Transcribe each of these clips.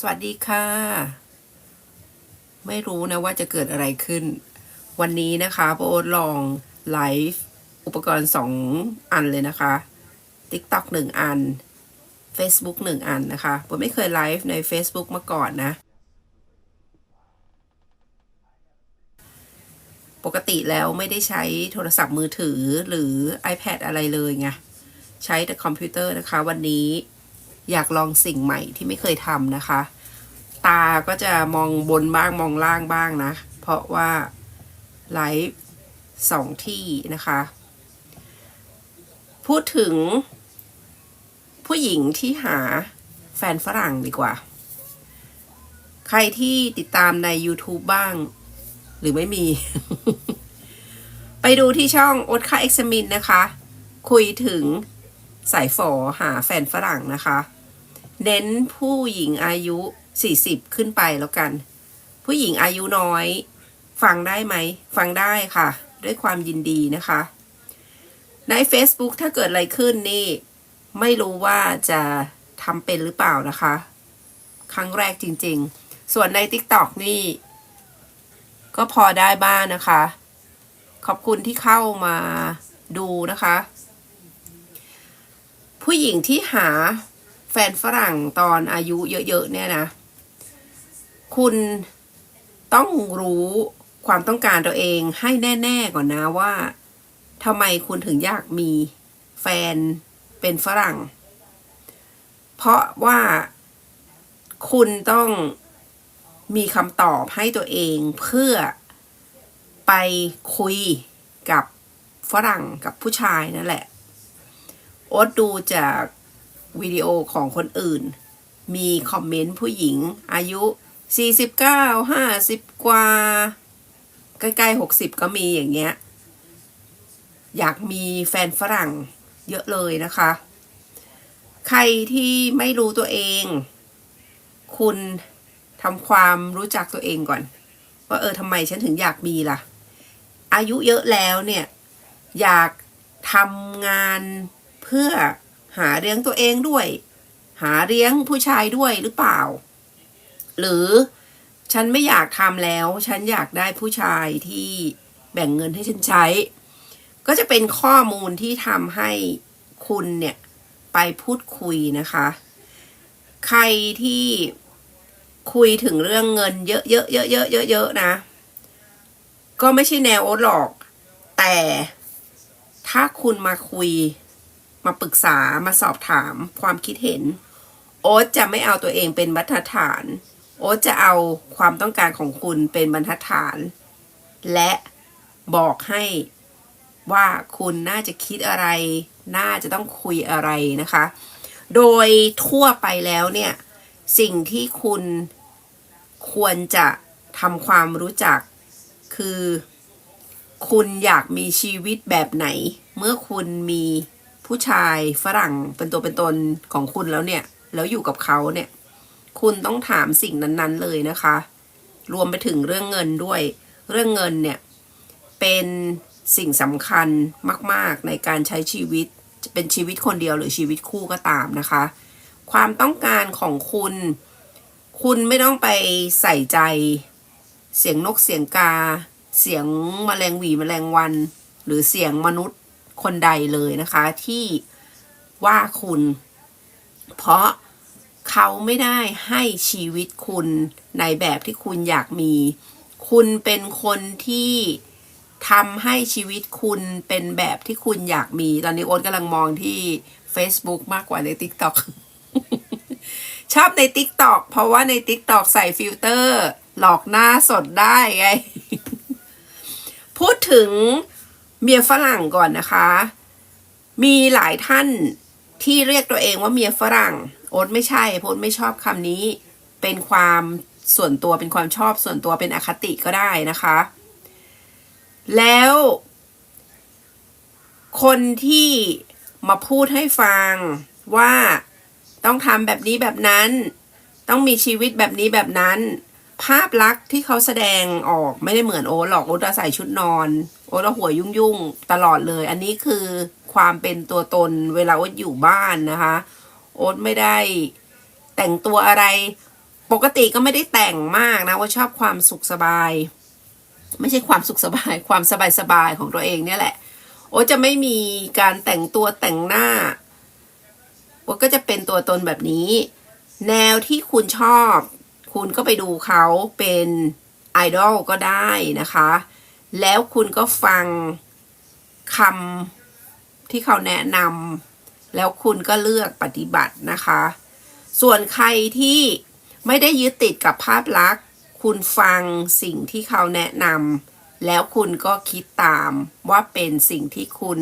สวัสดีค่ะ ไม่รู้นะว่าจะเกิดอะไรขึ้น วันนี้นะคะโบทลองไลฟ์อุปกรณ์สองอันเลยนะคะ TikTok หนึ่งอัน Facebook หนึ่งอันนะคะโบไม่เคยไลฟ์ใน Facebook มาก่อนนะ ปกติแล้วไม่ได้ใช้โทรศัพท์มือถือหรือ iPad อะไรเลยไง ใช้แต่คอมพิวเตอร์นะคะ วันนี้ อยากลองสิ่งใหม่ที่ไม่เคยทำนะคะ ตาก็จะมองบนบ้างมองล่างบ้างนะ เพราะว่าไลฟ์สองที่นะคะ พูดถึง ผู้หญิงที่หาแฟนฝรั่งดีกว่า ใครที่ติดตามใน YouTube บ้าง หรือไม่มี ไปดูที่ช่องโอ๊ตค่าเอ็กซ์มินนะคะ คุยถึงสายฝอหาแฟนฝรั่งนะคะ เน้นผู้หญิงอายุ 40 ขึ้นไปแล้วกัน ผู้หญิงอายุน้อย ฟังได้ไหม ฟังได้ค่ะ ด้วยความยินดีนะคะ ใน Facebook ถ้าเกิดอะไรขึ้นนี่ ไม่รู้ว่าจะทำเป็นหรือเปล่านะคะ ครั้งแรกจริงๆ ส่วนใน TikTok นี่ ก็พอได้บ้างนะคะ ขอบคุณที่เข้ามาดูนะคะ ผู้หญิงที่หา ฟนฝรั่งตอนอายุเยอะๆเนี่ยนะ คุณต้องรู้ความต้องการตัวเองให้แน่ ๆก่อนนะว่าทำไมคุณถึงอยากมีแฟนเป็นฝรั่ง เพราะว่าคุณต้องมีคำตอบให้ตัวเองเพื่อไปคุยกับฝรั่งกับผู้ชายนั่นแหละโอ๊ตดูจาก วิดีโอของคนอื่น มีคอมเมนต์ผู้หญิงอายุ 49 50 กว่า ใกล้ๆ 60 ก็มีอย่างเงี้ย อยากมีแฟนฝรั่งเยอะเลยนะคะ ใครที่ไม่รู้ตัวเอง คุณทำความรู้จักตัวเองก่อน ว่าเออทำไมฉันถึงอยากมีล่ะ อายุเยอะแล้วเนี่ย อยากทำงานเพื่อ หาเลี้ยงตัวเองด้วย หาเลี้ยงผู้ชายด้วยหรือเปล่า หรือฉันไม่อยากทำแล้ว ฉันอยากได้ผู้ชายที่แบ่งเงินให้ฉันใช้ ก็จะเป็นข้อมูลที่ทำให้คุณเนี่ยไปพูดคุยนะคะ ใครที่คุยถึงเรื่องเงินเยอะๆเยอะๆเยอะๆเยอะๆนะ ก็ไม่ใช่แนวโอ๊ตหรอก แต่ถ้าคุณมาคุย มาปรึกษามาสอบถามความคิดเห็น โอ๊ตจะไม่เอาตัวเองเป็นบรรทัดฐาน โอ๊ตจะเอาความต้องการของคุณเป็นบรรทัดฐาน และบอกให้ว่าคุณน่าจะคิดอะไร น่าจะต้องคุยอะไรนะคะ โดยทั่วไปแล้วเนี่ย สิ่งที่คุณควรจะทำความรู้จัก คือ คุณอยากมีชีวิตแบบไหน เมื่อคุณมี ผู้ชายฝรั่งเป็นตัวเป็นตนของคุณแล้วเนี่ย แล้วอยู่กับเขาเนี่ย คุณต้องถามสิ่งนั้นๆเลยนะคะ รวมไปถึงเรื่องเงินด้วย เรื่องเงินเนี่ย เป็นสิ่งสำคัญมาก ๆ ในการใช้ชีวิต จะเป็นชีวิตคนเดียวหรือชีวิตคู่ก็ตามนะคะ ความต้องการของคุณ คุณไม่ต้องไปใส่ใจ เสียงนกเสียงกา เสียงแมลงหวีแมลงวัน หรือเสียงมนุษย์ คนใดเลยนะคะที่ว่าคุณ เพราะเขาไม่ได้ให้ชีวิตคุณในแบบที่คุณอยากมี คุณเป็นคนที่ทำให้ชีวิตคุณเป็นแบบที่คุณอยากมี ตอนนี้โอ๊ตกำลังมองที่ Facebook มากกว่าใน TikTok ชอบใน TikTok เพราะว่าใน TikTok ใส่ฟิลเตอร์ หลอกหน้าสดได้ไง พูดถึง เมียฝรั่งก่อนนะคะ มีหลายท่านที่เรียกตัวเองว่าเมียฝรั่ง โอ๊ตไม่ใช่โอ๊ตไม่ชอบคำนี้ เป็นความส่วนตัวเป็นความชอบส่วนตัวเป็นอคติก็ได้นะคะ แล้ว คนที่มาพูดให้ฟังว่าต้องทำแบบนี้แบบนั้น ต้องมีชีวิตแบบนี้แบบนั้น ภาพลักษณ์ที่เขาแสดงออกไม่ได้เหมือนโอ๊ตหรอกโอ๊ตจะใส่ชุดนอน โอ๊ตหัวยุ่งๆตลอดเลย อันนี้คือความเป็นตัวตนเวลาโอ๊ตอยู่บ้านนะคะ โอ๊ตไม่ได้แต่งตัวอะไร ปกติก็ไม่ได้แต่งมากนะว่าชอบความสุขสบาย ไม่ใช่ความสุขสบาย ความสบายสบายๆของตัวเองเนี่ยแหละ โอ้จะไม่มีการแต่งตัวแต่งหน้าโอ้ก็จะเป็นตัวตนแบบนี้ แนวที่คุณชอบ คุณก็ไปดูเขาเป็นไอดอลก็ได้นะคะ แล้วคุณก็ฟังคำที่เขาแนะนำแล้วคุณก็เลือกปฏิบัตินะคะ ส่วนใครที่ไม่ได้ยึดติดกับภาพลักษณ์ คุณฟังสิ่งที่เขาแนะนำแล้วคุณก็คิดตามว่าเป็นสิ่งที่คุณ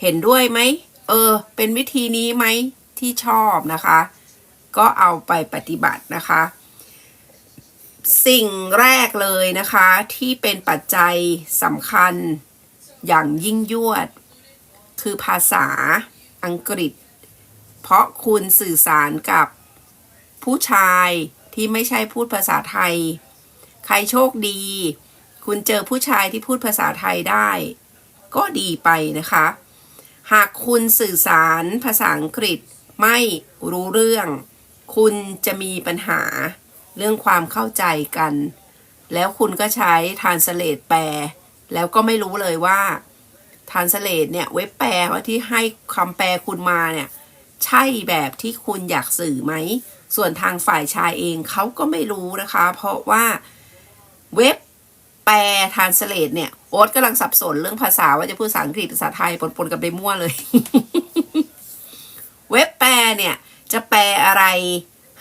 เห็นด้วยไหม เออ เป็นวิธีนี้ไหมที่ชอบนะคะ ก็เอาไปปฏิบัตินะคะ สิ่งแรกเลยนะคะ ที่เป็นปัจจัยสำคัญอย่างยิ่งยวด คือภาษาอังกฤษ เพราะคุณสื่อสารกับผู้ชายที่ไม่ใช่พูดภาษาไทย ใครโชคดี คุณเจอผู้ชายที่พูดภาษาไทยได้ ก็ดีไปนะคะ หากคุณสื่อสารภาษาอังกฤษไม่รู้เรื่อง คุณจะมีปัญหา เรื่องความเข้าใจกัน แล้วคุณก็ใช้ translate แปล แล้วก็ไม่รู้เลยว่า translate เนี่ยเว็บแปลว่าที่ให้คำแปลคุณมาเนี่ย ใช่แบบที่คุณอยากสื่อไหม ส่วนทางฝ่ายชายเองเขาก็ไม่รู้นะคะ เพราะว่าเว็บแปล translate เนี่ยโอ๊ตกำลังสับสนเรื่องภาษาว่าจะพูดภาษาอังกฤษภาษาไทยปนๆกับไปมั่วเลย เว็บแปลเนี่ยจะแปลอะไร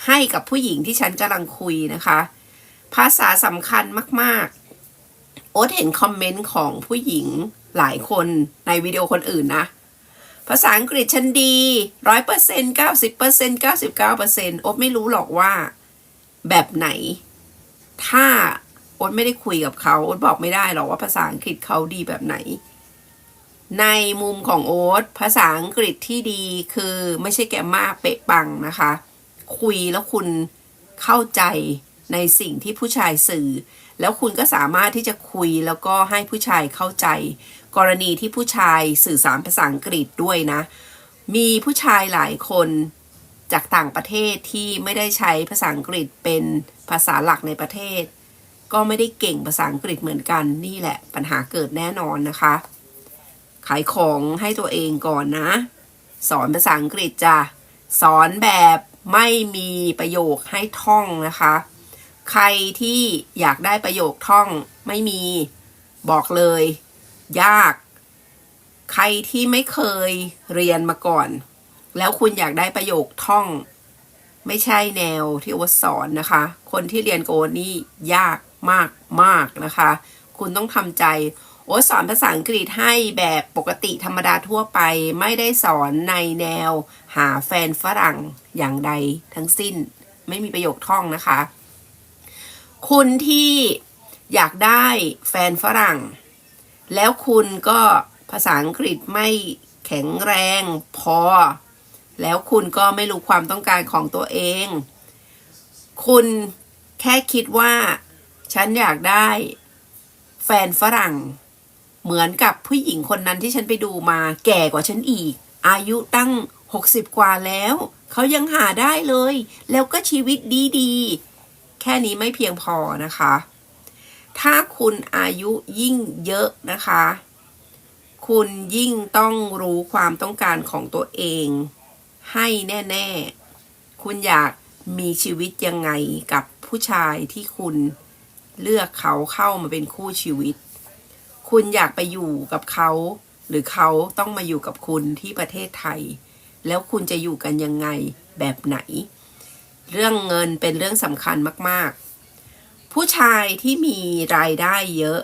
ให้กับผู้หญิงที่ฉันกำลังคุยนะคะ ภาษาสำคัญมาก ๆ โอ๊ตเห็นคอมเมนต์ของผู้หญิงหลายคนในวิดีโอคนอื่นนะ ภาษาอังกฤษฉันดีร้อยเปอร์เซ็นเก้าสิบเปอร์เซ็นเก้าสิบเก้าเปอร์เซ็นโอ๊ตไม่รู้หรอกว่า แบบไหน ถ้าโอ๊ตไม่ได้คุยกับเขาโอ๊ตบอกไม่ได้หรอกว่าภาษาอังกฤษเขาดีแบบไหน ในมุมของโอ๊ตภาษาอังกฤษที่ดีคือไม่ใช่แกมมาเป๊ะปังนะคะ คุยแล้วคุณเข้าใจในสิ่งที่ผู้ชายสื่อ แล้วคุณก็สามารถที่จะคุยแล้วก็ให้ผู้ชายเข้าใจ กรณีที่ผู้ชายสื่อสารภาษาอังกฤษด้วยนะ มีผู้ชายหลายคนจากต่างประเทศที่ไม่ได้ใช้ภาษาอังกฤษเป็นภาษาหลักในประเทศ ก็ไม่ได้เก่งภาษาอังกฤษเหมือนกันนี่แหละปัญหาเกิดแน่นอนนะคะ ขายของให้ตัวเองก่อนนะ สอนภาษาอังกฤษจ้ะสอนแบบ ไม่มีประโยคให้ท่องนะคะ ใครที่อยากได้ประโยคท่องไม่มีบอกเลย ยาก ใครที่ไม่เคยเรียนมาก่อน แล้วคุณอยากได้ประโยคท่อง ไม่ใช่แนวที่โอตสอนนะคะ คนที่เรียนโกนี่ยากมากมากนะคะ คุณต้องทำใจ โอ้สอนภาษาอังกฤษให้แบบปกติธรรมดาทั่วไป ไม่ได้สอนในแนวหาแฟนฝรั่งอย่างใดทั้งสิ้น ไม่มีประโยคท่องนะคะ คุณที่อยากได้แฟนฝรั่ง แล้วคุณก็ภาษาอังกฤษไม่แข็งแรงพอ แล้วคุณก็ไม่รู้ความต้องการของตัวเอง คุณแค่คิดว่า ฉันอยากได้แฟนฝรั่ง เหมือนกับผู้หญิงคนนั้นที่ฉันไปดูมา แก่กว่าฉันอีก อายุตั้ง 60 กว่าแล้ว เขายังหาได้เลย แล้วก็ชีวิตดีๆ แค่นี้ไม่เพียงพอนะคะ ถ้าคุณอายุยิ่งเยอะนะคะ คุณยิ่งต้องรู้ความต้องการของตัวเอง ให้แน่ๆ คุณอยากมีชีวิตยังไงกับผู้ชายที่คุณเลือกเขาเข้ามาเป็นคู่ชีวิต คุณอยากไปอยู่กับเขา หรือเขาต้องมาอยู่กับคุณที่ประเทศไทย แล้วคุณจะอยู่กันยังไงแบบไหน เรื่องเงินเป็นเรื่องสำคัญมาก ๆ ผู้ชายที่มีรายได้เยอะ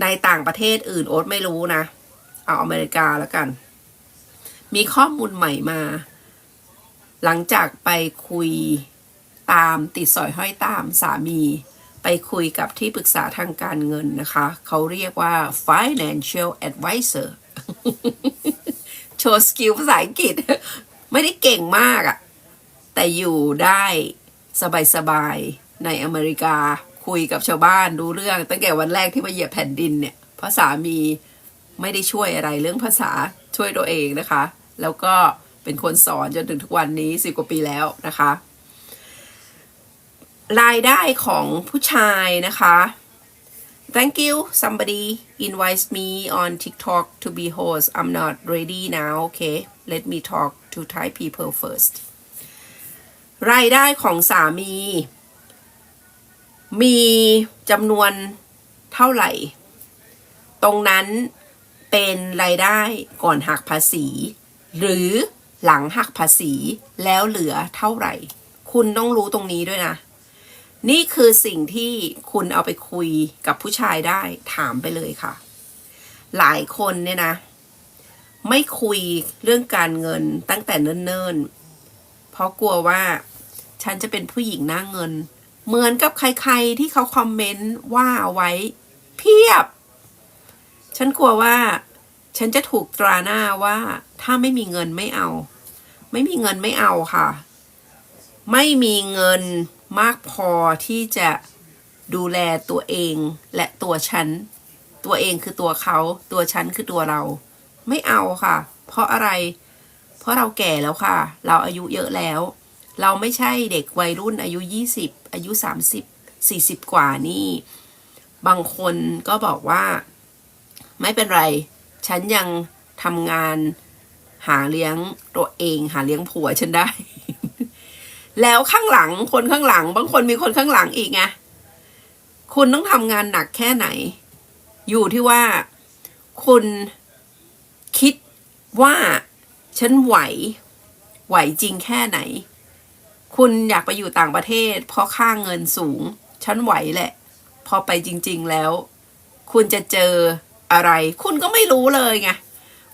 ในต่างประเทศอื่นโอ๊ตไม่รู้นะ เอาอเมริกาแล้วกัน มีข้อมูลใหม่มา หลังจากไปคุยตามติดสอยห้อยตามสามี ไปคุยกับที่ปรึกษาทางการเงินนะคะ เขาเรียกว่า financial advisor โชว์สกิลภาษาอังกฤษ ไม่ได้เก่งมากอะแต่อยู่ได้สบายๆในอเมริกาคุยกับชาวบ้านรู้เรื่อง ตั้งแต่วันแรกที่มาเหยียบแผ่นดินเนี่ยเพราะสามีไม่ได้ช่วยอะไรเรื่องภาษาช่วยตัวเองนะคะ แล้วก็เป็นคนสอนจนถึงทุกวันนี้สิบกว่าปีแล้วนะคะ รายได้ของผู้ชายนะคะ Thank you somebody invites me on TikTok to be host I'm not ready now okay let me talk to Thai people first รายได้ของสามี มีจำนวนเท่าไหร่ ตรงนั้นเป็นรายได้ก่อนหักภาษี หรือหลังหักภาษีแล้วเหลือเท่าไหร่ คุณต้องรู้ตรงนี้ด้วยนะ นี่คือสิ่งที่คุณเอาไปคุยกับผู้ชายได้ถามไปเลยค่ะ หลายคนเนี่ยนะ ไม่คุยเรื่องการเงินตั้งแต่เนิ่นๆ เพราะกลัวว่าฉันจะเป็นผู้หญิงหน้าเงิน เหมือนกับใครๆที่เขาคอมเมนต์ว่าเอาไว้ เพียบ ฉันกลัวว่า ฉันจะถูกตราหน้าว่า ถ้าไม่มีเงินไม่เอา ไม่มีเงินไม่เอาค่ะ ไม่มีเงิน มากพอที่จะดูแลตัวเองและตัวฉัน ตัวเองคือตัวเขา ตัวฉันคือตัวเรา ไม่เอาค่ะ เพราะอะไร เพราะเราแก่แล้วค่ะ เราอายุเยอะแล้ว เราไม่ใช่เด็กวัยรุ่นอายุ 20 อายุ 30 40 กว่านี่ บางคนก็บอกว่า ไม่เป็นไร ฉันยังทำงานหาเลี้ยงตัวเอง หาเลี้ยงผัวฉันได้ แล้วข้างหลังคนข้างหลัง บางคนมีคนข้างหลังอีกไงคุณต้องทำงานหนักแค่ไหน อยู่ที่ว่า คุณคิดว่าฉันไหว ไหวจริงแค่ไหน คุณอยากไปอยู่ต่างประเทศ เพราะค่าเงินสูง ฉันไหวแหละ พอไปจริง ๆแล้ว คุณจะเจออะไร คุณก็ไม่รู้เลยไง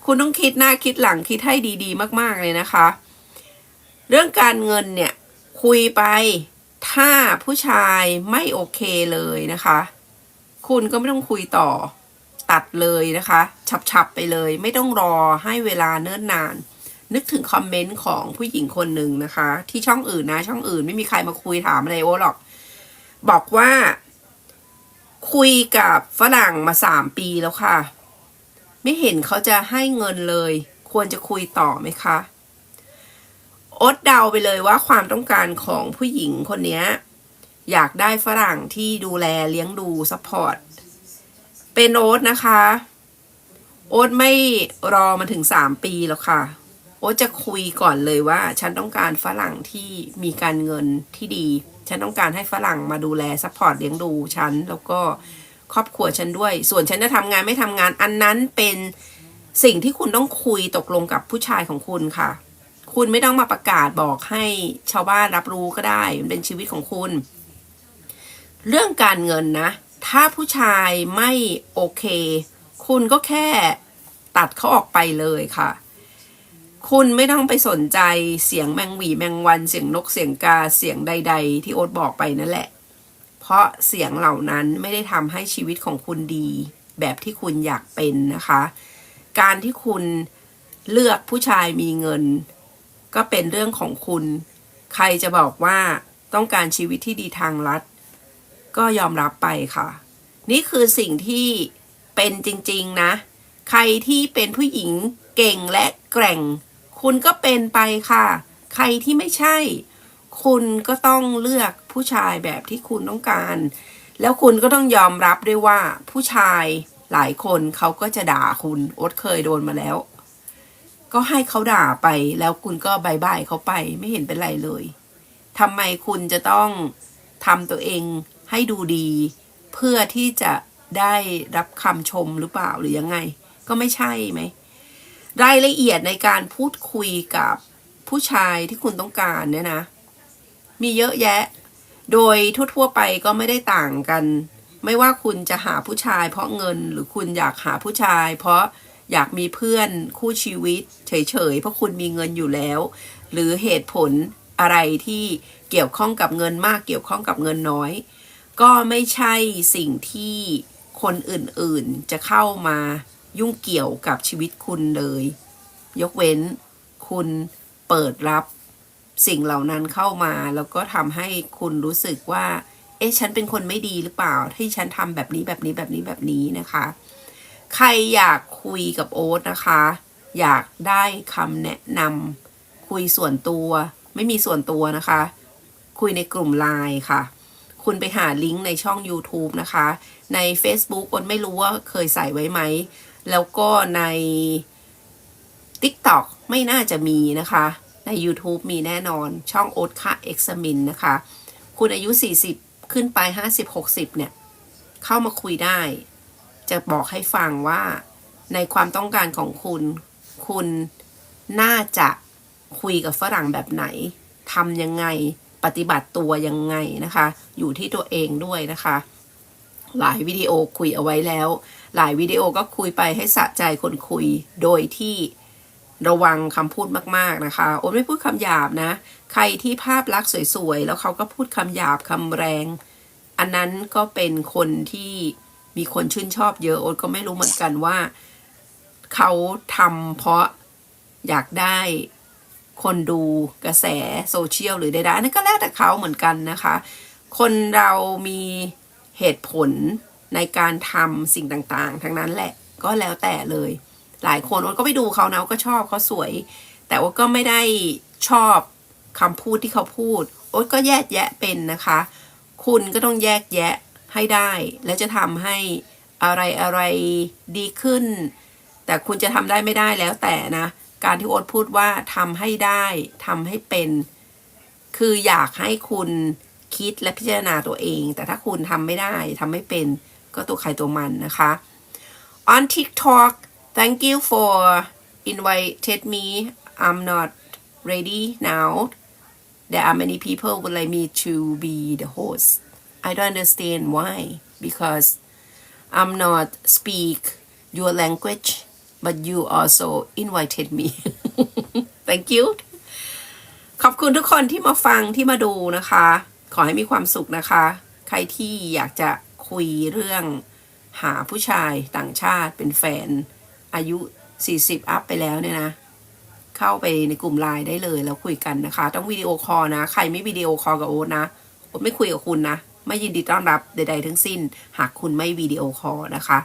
คุณต้องคิดหน้าคิดหลังคิดให้ดี ๆ มาก ๆ เลยนะคะ เรื่องการเงินเนี่ย คุยไป ถ้าผู้ชายไม่โอเคเลยนะคะ คุณก็ไม่ต้องคุยต่อ ตัดเลยนะคะ ฉับๆไปเลย ไม่ต้องรอให้เวลาเนิ่นนาน นึกถึงคอมเมนต์ของผู้หญิงคนหนึ่งนะคะ ที่ช่องอื่นนะ ช่องอื่นไม่มีใครมาคุยถามอะไรโอ้หรอก บอกว่า คุยกับฝรั่งมาสามปีแล้วค่ะ ไม่เห็นเขาจะให้เงินเลย ควรจะคุยต่อไหมคะ โอ๊ตเดาไปเลยว่าความต้องการของผู้หญิงคนนี้อยากได้ฝรั่งที่ดูแลเลี้ยงดูซัพพอร์ตเป็นโอ๊ตนะคะ โอ๊ตไม่รอมาถึงสามปีแล้วค่ะ โอ๊ตจะคุยก่อนเลยว่า ฉันต้องการฝรั่งที่มีการเงินที่ดี ฉันต้องการให้ฝรั่งมาดูแลซัพพอร์ตเลี้ยงดูฉัน แล้วก็ครอบครัวฉันด้วย ส่วนฉันจะทำงานไม่ทำงานอันนั้นเป็นสิ่งที่คุณต้องคุยตกลงกับผู้ชายของคุณค่ะ คุณไม่ต้องมาประกาศบอกให้ชาวบ้านรับรู้ก็ได้มันเป็นชีวิตของคุณ เรื่องการเงินนะ ถ้าผู้ชายไม่โอเค คุณก็แค่ตัดเขาออกไปเลยค่ะ คุณไม่ต้องไปสนใจเสียงแมงหวีแมงวันเสียงนกเสียงกาเสียงใด ๆ ที่โอ๊ตบอกไปนั่นแหละ เพราะเสียงเหล่านั้นไม่ได้ทำให้ชีวิตของคุณดี แบบที่คุณอยากเป็นนะคะ การที่คุณเลือกผู้ชายมีเงิน ก็เป็นเรื่องของคุณ ใครจะบอกว่าต้องการชีวิตที่ดีทางลัดก็ยอมรับไปค่ะ นี่คือสิ่งที่เป็นจริงๆนะ ใครที่เป็นผู้หญิงเก่งและแกร่ง คุณก็เป็นไปค่ะ ใครที่ไม่ใช่ คุณก็ต้องเลือกผู้ชายแบบที่คุณต้องการ แล้วคุณก็ต้องยอมรับด้วยว่าผู้ชายหลายคนเขาก็จะด่าคุณโอ๊ตเคยโดนมาแล้ว ก็ให้เขาด่าไปแล้วคุณก็บายบายเขาไปไม่เห็นเป็นไรเลยทำไมคุณจะต้องทำตัวเองให้ดูดี เพื่อที่จะได้รับคำชมหรือเปล่าหรือยังไง ก็ไม่ใช่ไหมรายละเอียดในการพูดคุยกับผู้ชายที่คุณต้องการเนี่ยนะ มีเยอะแยะ โดยทั่วๆไปก็ไม่ได้ต่างกัน ไม่ว่าคุณจะหาผู้ชายเพราะเงินหรือคุณอยากหาผู้ชาย เพราะ อยากมีเพื่อนคู่ชีวิต เฉยๆเพราะคุณมีเงินอยู่แล้ว หรือเหตุผลอะไรที่เกี่ยวข้องกับเงินมากเกี่ยวข้องกับเงินน้อย ก็ไม่ใช่สิ่งที่คนอื่นๆจะเข้ามายุ่งเกี่ยวกับชีวิตคุณเลย ยกเว้นคุณเปิดรับสิ่งเหล่านั้นเข้ามา แล้วก็ทำให้คุณรู้สึกว่า เอ๊ะ ฉันเป็นคนไม่ดีหรือเปล่า ที่ฉันทำแบบนี้แบบนี้แบบนี้แบบนี้นะคะ ใครอยากคุยกับโอ๊ตนะคะ อยากได้คำแนะนำคุยส่วนตัว ไม่มีส่วนตัวนะคะ คุยในกลุ่มไลน์ค่ะ คุณไปหาลิงก์ในช่อง YouTube นะคะ ใน Facebook อนไม่รู้ว่าเคยใส่ไว้ไหม แล้วก็ใน TikTok ไม่น่าจะมีนะคะ ใน YouTube มีแน่นอนช่องโอ๊ตค่ะเอ็กซ์มินนะคะ คุณอายุ 40 ขึ้นไป 50 60 เนี่ย เข้ามาคุยได้ จะบอกให้ฟังว่าในความต้องการของคุณ คุณน่าจะคุยกับฝรั่งแบบไหนทำยังไงปฏิบัติตัวยังไงนะคะ อยู่ที่ตัวเองด้วยนะคะ หลายวิดีโอคุยเอาไว้แล้ว หลายวิดีโอก็คุยไปให้สะใจคนคุยโดยที่ระวังคำพูดมาก ๆ นะคะ โอ้ไม่พูดคำหยาบนะ ใครที่ภาพลักษณ์สวย ๆ แล้วเขาก็พูดคำหยาบคำแรง อันนั้นก็เป็นคนที่ มีคนชื่นชอบเยอะโอ๊ตก็ไม่รู้เหมือนกันว่าเขาทำเพราะอยากได้คนดูกระแสโซเชียลหรือใดๆนนั้นก็แล้วแต่เขาเหมือนกันนะคะ คนเรามีเหตุผลในการทำสิ่งต่างๆ ทั้งนั้นแหละก็แล้วแต่เลย หลายคนโอ๊ตก็ไปดูเขานะก็ชอบเขาสวย แต่ว่าก็ไม่ได้ชอบคำพูดที่เขาพูด โอ๊ตก็แยกแยะเป็นนะคะ คุณก็ต้องแยกแยะ ให้ได้ และจะทำให้อะไรอะไรดีขึ้น แต่คุณจะทำได้ไม่ได้แล้วแต่นะ การที่โอ๊ตพูดว่าทำให้ได้ทำให้เป็น คืออยากให้คุณคิดและพิจารณาตัวเอง แต่ถ้าคุณทำไม่ได้ทำไม่เป็น ก็ตัวใครตัวมันนะคะ on TikTok thank you for invited me I'm not ready now there are many people would like me to be the host I don't understand why because I'm not speak your language but you also invited me thank you ขอบคุณทุกคนที่มาฟังที่มาดูนะคะ ขอให้มีความสุขนะคะ ใครที่อยากจะคุยเรื่องหาผู้ชายต่างชาติเป็นแฟน อายุ 40 อัพไปแล้วเนี่ยนะ เข้าไปในกลุ่มไลน์ได้เลยแล้วคุยกันนะคะ ต้องวิดีโอคอลนะ ใครไม่วิดีโอคอลกับโอ๊ตนะโอ๊ตไม่คุยกับคุณนะ ไม่ยินดีต้อนรับใดๆทั้งสิ้น หากคุณไม่วิดีโอคอลนะคะ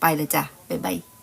ไปเลยจ้ะ บ๊ายบาย